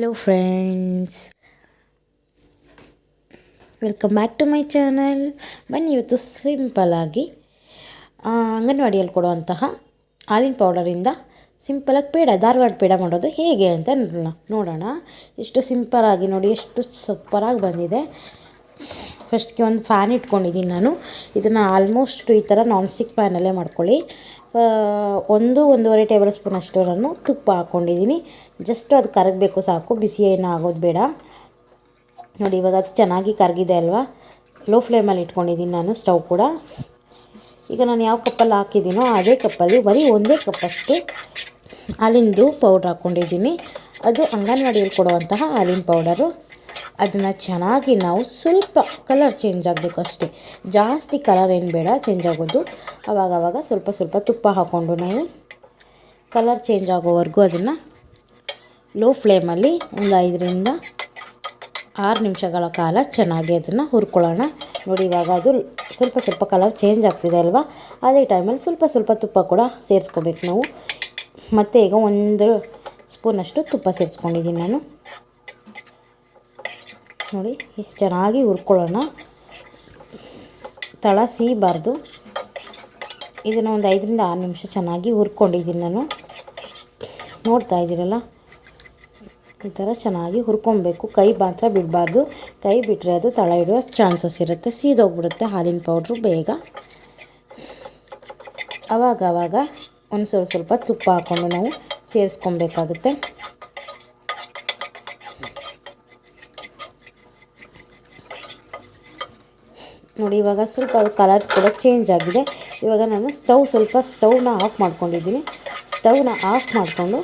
Hello friends welcome back to my channel ಬನ್ನಿ ಇವತ್ತು ಸಿಂಪಲಾಗಿ ಅಂಗನವಾಡಿಯಲ್ಲಿ ಕೊಡುವಂತಹ ಹಾಲಿನ ಪೌಡರಿಂದ ಸಿಂಪಲಾಗಿ ಪೇಡ, ಧಾರವಾಡ ಪೇಡ ಮಾಡೋದು ಹೇಗೆ ಅಂತ ನೋಡೋಣ. ಎಷ್ಟು ಸಿಂಪಲಾಗಿ ನೋಡಿ, ಎಷ್ಟು ಸೂಪರಾಗಿ ಬಂದಿದೆ. ಫಸ್ಟ್ಗೆ ಒಂದು ಫ್ಯಾನ್ ಇಟ್ಕೊಂಡಿದ್ದೀನಿ ನಾನು. ಇದನ್ನು ಆಲ್ಮೋಸ್ಟ್ ಈ ಥರ ನಾನ್ ಸ್ಟಿಕ್ ಫ್ಯಾನಲ್ಲೇ ಮಾಡ್ಕೊಳ್ಳಿ. ಒಂದು, ಒಂದೂವರೆ ಟೇಬಲ್ ಸ್ಪೂನ್ ನಾನು ತುಪ್ಪ ಹಾಕ್ಕೊಂಡಿದ್ದೀನಿ. ಜಸ್ಟ್ ಅದು ಕರಗಬೇಕು ಸಾಕು, ಬಿಸಿ ಏನು ಆಗೋದು ಬೇಡ. ನೋಡಿ, ಇವಾಗ ಅದು ಚೆನ್ನಾಗಿ ಕರಗಿದೆ ಅಲ್ವಾ? ಲೋ ಫ್ಲೇಮಲ್ಲಿ ಇಟ್ಕೊಂಡಿದ್ದೀನಿ ನಾನು ಸ್ಟವ್ ಕೂಡ. ಈಗ ನಾನು ಯಾವ ಕಪ್ಪಲ್ಲಿ ಹಾಕಿದ್ದೀನೋ ಅದೇ ಕಪ್ಪಲ್ಲಿ, ಬರೀ ಒಂದೇ ಕಪ್ಪಷ್ಟು ಹಾಲಿಂದು ಪೌಡ್ರ್ ಹಾಕ್ಕೊಂಡಿದ್ದೀನಿ. ಅದು ಅಂಗನವಾಡಿಯಲ್ಲಿ ಕೊಡುವಂತಹ ಹಾಲಿನ ಪೌಡರು. ಅದನ್ನು ಚೆನ್ನಾಗಿ ನಾವು ಸ್ವಲ್ಪ ಕಲರ್ ಚೇಂಜ್ ಆಗಬೇಕು ಅಷ್ಟೇ. ಜಾಸ್ತಿ ಕಲರ್ ಏನು ಬೇಡ ಚೇಂಜ್ ಆಗೋದು. ಅವಾಗವಾಗ ಅವಾಗ ಸ್ವಲ್ಪ ಸ್ವಲ್ಪ ತುಪ್ಪ ಹಾಕ್ಕೊಂಡು ನಾವು ಕಲರ್ ಚೇಂಜ್ ಆಗೋವರೆಗೂ ಅದನ್ನು ಲೋ ಫ್ಲೇಮಲ್ಲಿ ಒಂದು ಐದರಿಂದ ಆರು ನಿಮಿಷಗಳ ಕಾಲ ಚೆನ್ನಾಗಿ ಅದನ್ನು ಹುರ್ಕೊಳ್ಳೋಣ. ನೋಡಿ, ಇವಾಗ ಅದು ಸ್ವಲ್ಪ ಸ್ವಲ್ಪ ಕಲರ್ ಚೇಂಜ್ ಆಗ್ತಿದೆ ಅಲ್ವಾ? ಅದೇ ಟೈಮಲ್ಲಿ ಸ್ವಲ್ಪ ಸ್ವಲ್ಪ ತುಪ್ಪ ಕೂಡ ಸೇರಿಸ್ಕೋಬೇಕು ನಾವು. ಮತ್ತು ಈಗ ಒಂದು ಸ್ಪೂನಷ್ಟು ತುಪ್ಪ ಸೇರಿಸ್ಕೊಂಡಿದ್ದೀನಿ ನಾನು. ನೋಡಿ, ಚೆನ್ನಾಗಿ ಹುರ್ಕೊಳ್ಳೋಣ. ತಳ ಸೀಬಾರ್ದು ಇದನ್ನು ಒಂದು ಐದರಿಂದ ಆರು ನಿಮಿಷ ಚೆನ್ನಾಗಿ ಹುರ್ಕೊಂಡಿದ್ದೀನಿ ನಾನು. ನೋಡ್ತಾ ಇದ್ದೀರಲ್ಲ? ಈ ಥರ ಚೆನ್ನಾಗಿ ಹುರ್ಕೊಬೇಕು. ಕೈ ಮಾತ್ರ ಬಿಡಬಾರ್ದು. ಕೈ ಬಿಟ್ಟರೆ ಅದು ತಳ ಇಡುವ ಚಾನ್ಸಸ್ ಇರುತ್ತೆ. ಸೀದೋಗ್ಬಿಡುತ್ತೆ ಹಾಲಿನ ಪೌಡ್ರು ಬೇಗ. ಆವಾಗ ಆವಾಗ ಒಂದು ಸ್ವಲ್ಪ ಸ್ವಲ್ಪ ತುಪ್ಪ ಹಾಕ್ಕೊಂಡು ನಾವು ಸೇರಿಸ್ಕೊಬೇಕಾಗುತ್ತೆ. ನೋಡಿ, ಇವಾಗ ಸ್ವಲ್ಪ ಕಲರ್ ಕೂಡ ಚೇಂಜ್ ಆಗಿದೆ. ಇವಾಗ ನಾನು ಸ್ಟವ್ ಸ್ವಲ್ಪ ಸ್ಟವ್ನ ಆಫ್ ಮಾಡ್ಕೊಂಡಿದ್ದೀನಿ. ಸ್ಟವ್ನ ಆಫ್ ಮಾಡಿಕೊಂಡು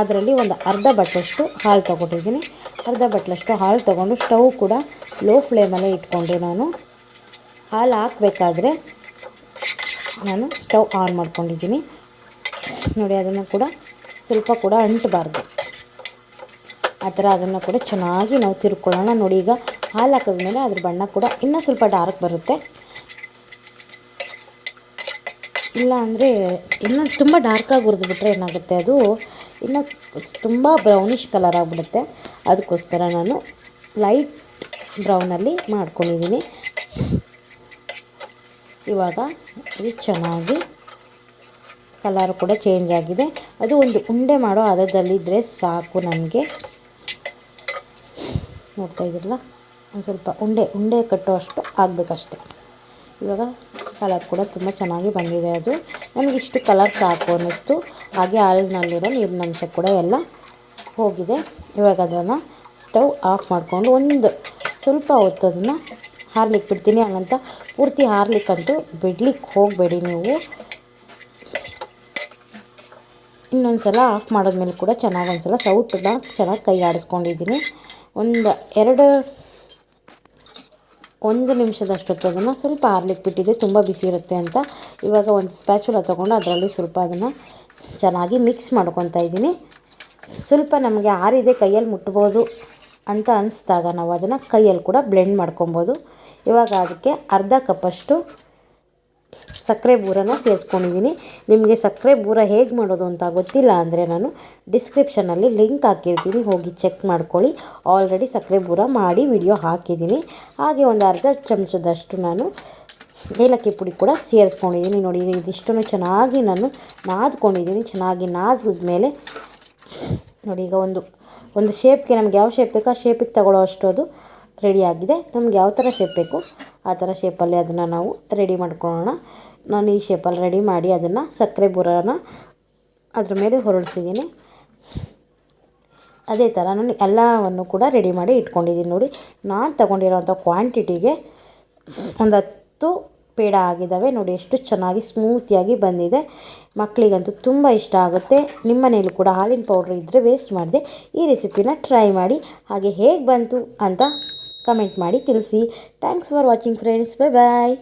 ಅದರಲ್ಲಿ ಒಂದು ಅರ್ಧ ಬಟ್ಟಲಷ್ಟು ಹಾಲು ತೊಗೊಂಡಿದ್ದೀನಿ. ಅರ್ಧ ಬಟ್ಟಲಷ್ಟು ಹಾಲು ತೊಗೊಂಡು ಸ್ಟವ್ ಕೂಡ ಲೋ ಫ್ಲೇಮಲ್ಲೇ ಇಟ್ಕೊಂಡು ನಾನು ಹಾಲು ಹಾಕಬೇಕಾದ್ರೆ ನಾನು ಸ್ಟವ್ ಆನ್ ಮಾಡ್ಕೊಂಡಿದ್ದೀನಿ. ನೋಡಿ, ಅದನ್ನು ಕೂಡ ಸ್ವಲ್ಪ ಕೂಡ ಅಂಟಬಾರ್ದು. ಆ ಥರ ಅದನ್ನು ಕೂಡ ಚೆನ್ನಾಗಿ ನಾವು ತಿರ್ಕೊಳ್ಳೋಣ. ನೋಡಿ, ಈಗ ಹಾಲು ಹಾಕಿದ್ಮೇಲೆ ಅದ್ರ ಬಣ್ಣ ಕೂಡ ಇನ್ನೂ ಸ್ವಲ್ಪ ಡಾರ್ಕ್ ಬರುತ್ತೆ. ಇಲ್ಲ ಅಂದರೆ ಇನ್ನೂ ತುಂಬ ಡಾರ್ಕಾಗಿ ಹುರಿದ್ಬಿಟ್ರೆ ಏನಾಗುತ್ತೆ ಅದು ಇನ್ನೂ ತುಂಬ ಬ್ರೌನಿಷ್ ಕಲರ್ ಆಗಿಬಿಡುತ್ತೆ. ಅದಕ್ಕೋಸ್ಕರ ನಾನು ಲೈಟ್ ಬ್ರೌನಲ್ಲಿ ಮಾಡ್ಕೊಂಡಿದ್ದೀನಿ. ಇವಾಗ ಇದು ಚೆನ್ನಾಗಿ ಕಲರ್ ಕೂಡ ಚೇಂಜ್ ಆಗಿದೆ. ಅದು ಒಂದು ಉಂಡೆ ಮಾಡೋ ಹದದಲ್ಲಿದ್ದರೆ ಸಾಕು ನನಗೆ. ನೋಡ್ತಾ ಇದ್ದೀರಲ್ಲ ಒಂದು ಸ್ವಲ್ಪ ಉಂಡೆ ಉಂಡೆ ಕಟ್ಟುವಷ್ಟು ಆಗಬೇಕಷ್ಟೆ ಇವಾಗ ಕಲರ್ ಕೂಡ ತುಂಬ ಚೆನ್ನಾಗಿ ಬಂದಿದೆ ಅದು. ನನಗೆ ಇಷ್ಟು ಕಲರ್ ಸಾಕು ಅನ್ನಿಸ್ತು. ಹಾಗೆ ಹಾಲಿನಲ್ಲಿರೋ ನೀರಿನ ಅಂಶ ಕೂಡ ಎಲ್ಲ ಹೋಗಿದೆ. ಇವಾಗ ಅದನ್ನು ಸ್ಟವ್ ಆಫ್ ಮಾಡಿಕೊಂಡು ಒಂದು ಸ್ವಲ್ಪ ಹೊತ್ತು ಅದನ್ನು ಹಾರ್ಲಿಕ್ಕೆ ಬಿಡ್ತೀನಿ. ಹಂಗಂತ ಪೂರ್ತಿ ಹಾರ್ಲಿಕ್ಕಂತೂ ಬಿಡ್ಲಿಕ್ಕೆ ಹೋಗಬೇಡಿ ನೀವು. ಇನ್ನೊಂದು ಸಲ ಆಫ್ ಮಾಡಿದ್ಮೇಲೆ ಕೂಡ ಚೆನ್ನಾಗಿ ಒಂದು ಸಲ ಚೆನ್ನಾಗಿ ಕೈ ಆಡಿಸ್ಕೊಂಡಿದ್ದೀನಿ ಒಂದು ಎರಡು ಒಂದು ನಿಮಿಷದಷ್ಟು ಅದನ್ನು ಸ್ವಲ್ಪ ಆರ್ಲಿಕ್ಕೆ ಬಿಟ್ಟಿದೆ, ತುಂಬ ಬಿಸಿ ಇರುತ್ತೆ ಅಂತ. ಇವಾಗ ಒಂದು ಸ್ಪ್ಯಾಚುಲ ತೊಗೊಂಡು ಅದರಲ್ಲಿ ಸ್ವಲ್ಪ ಅದನ್ನು ಚೆನ್ನಾಗಿ ಮಿಕ್ಸ್ ಮಾಡ್ಕೊತಾ ಇದ್ದೀನಿ. ಸ್ವಲ್ಪ ನಮಗೆ ಆರಿದೆ, ಕೈಯಲ್ಲಿ ಮುಟ್ಬೋದು ಅಂತ ಅನಿಸ್ದಾಗ ನಾವು ಅದನ್ನು ಕೈಯಲ್ಲಿ ಕೂಡ ಬ್ಲೆಂಡ್ ಮಾಡ್ಕೊಬೋದು. ಇವಾಗ ಅದಕ್ಕೆ ಅರ್ಧ ಕಪ್ಪಷ್ಟು ಸಕ್ಕರೆ ಬೂರನ ಸೇರಿಸ್ಕೊಂಡಿದ್ದೀನಿ. ನಿಮಗೆ ಸಕ್ಕರೆ ಬೂರ ಹೇಗೆ ಮಾಡೋದು ಅಂತ ಗೊತ್ತಿಲ್ಲ ಅಂದರೆ ನಾನು ಡಿಸ್ಕ್ರಿಪ್ಷನಲ್ಲಿ ಲಿಂಕ್ ಹಾಕಿರ್ತೀನಿ. ಹೋಗಿ ಚೆಕ್ ಮಾಡ್ಕೊಳ್ಳಿ. ಆಲ್ರೆಡಿ ಸಕ್ಕರೆ ಬೂರ ಮಾಡಿ ವಿಡಿಯೋ ಹಾಕಿದ್ದೀನಿ. ಹಾಗೆ ಒಂದು ಅರ್ಧ ಚಮಚದಷ್ಟು ನಾನು ಏಲಕ್ಕಿ ಪುಡಿ ಕೂಡ ಸೇರಿಸ್ಕೊಂಡಿದ್ದೀನಿ. ನೋಡಿ ಈಗ ಚೆನ್ನಾಗಿ ನಾನು ನಾದ್ಕೊಂಡಿದ್ದೀನಿ. ಚೆನ್ನಾಗಿ ನಾದಿದ್ಮೇಲೆ ನೋಡಿ, ಈಗ ಒಂದು ಒಂದು ಶೇಪ್ಗೆ ನಮ್ಗೆ ಯಾವ ಶೇಪ್ ಬೇಕೋ ಆ ಶೇಪಿಗೆ ತಗೊಳ್ಳೋ ಅಷ್ಟು ಅದು ರೆಡಿಯಾಗಿದೆ ನಮ್ಗೆ ಯಾವ ಥರ ಶೇಪ್ ಬೇಕು, ಆ ಥರ ಶೇಪಲ್ಲಿ ಅದನ್ನು ನಾವು ರೆಡಿ ಮಾಡ್ಕೊಳ್ಳೋಣ. ನಾನು ಈ ಶೇಪಲ್ಲಿ ರೆಡಿ ಮಾಡಿ ಅದನ್ನು ಸಕ್ಕರೆ ಬುರಾನ ಅದ್ರ ಮೇಲೆ ಹೊರಡಿಸಿದ್ದೀನಿ ಅದೇ ಥರ ನಾನು ಎಲ್ಲವನ್ನು ಕೂಡ ರೆಡಿ ಮಾಡಿ ಇಟ್ಕೊಂಡಿದ್ದೀನಿ ನೋಡಿ. ನಾನು ತಗೊಂಡಿರೋಂಥ ಕ್ವಾಂಟಿಟಿಗೆ ಒಂದು ಹತ್ತು ಪೇಡ ಆಗಿದ್ದಾವೆ ನೋಡಿ. ಎಷ್ಟು ಚೆನ್ನಾಗಿ ಸ್ಮೂತಿಯಾಗಿ ಬಂದಿದೆ. ಮಕ್ಕಳಿಗಂತೂ ತುಂಬ ಇಷ್ಟ ಆಗುತ್ತೆ. ನಿಮ್ಮ ಮನೇಲಿ ಕೂಡ ಹಾಲಿನ ಪೌಡ್ರ್ ಇದ್ದರೆ ವೇಸ್ಟ್ ಮಾಡಿದೆ ಈ ರೆಸಿಪಿನ ಟ್ರೈ ಮಾಡಿ. ಹಾಗೆ ಹೇಗೆ ಬಂತು ಅಂತ ಕಮೆಂಟ್ ಮಾಡಿ ತಿಳಿಸಿ. Thanks for watching friends bye bye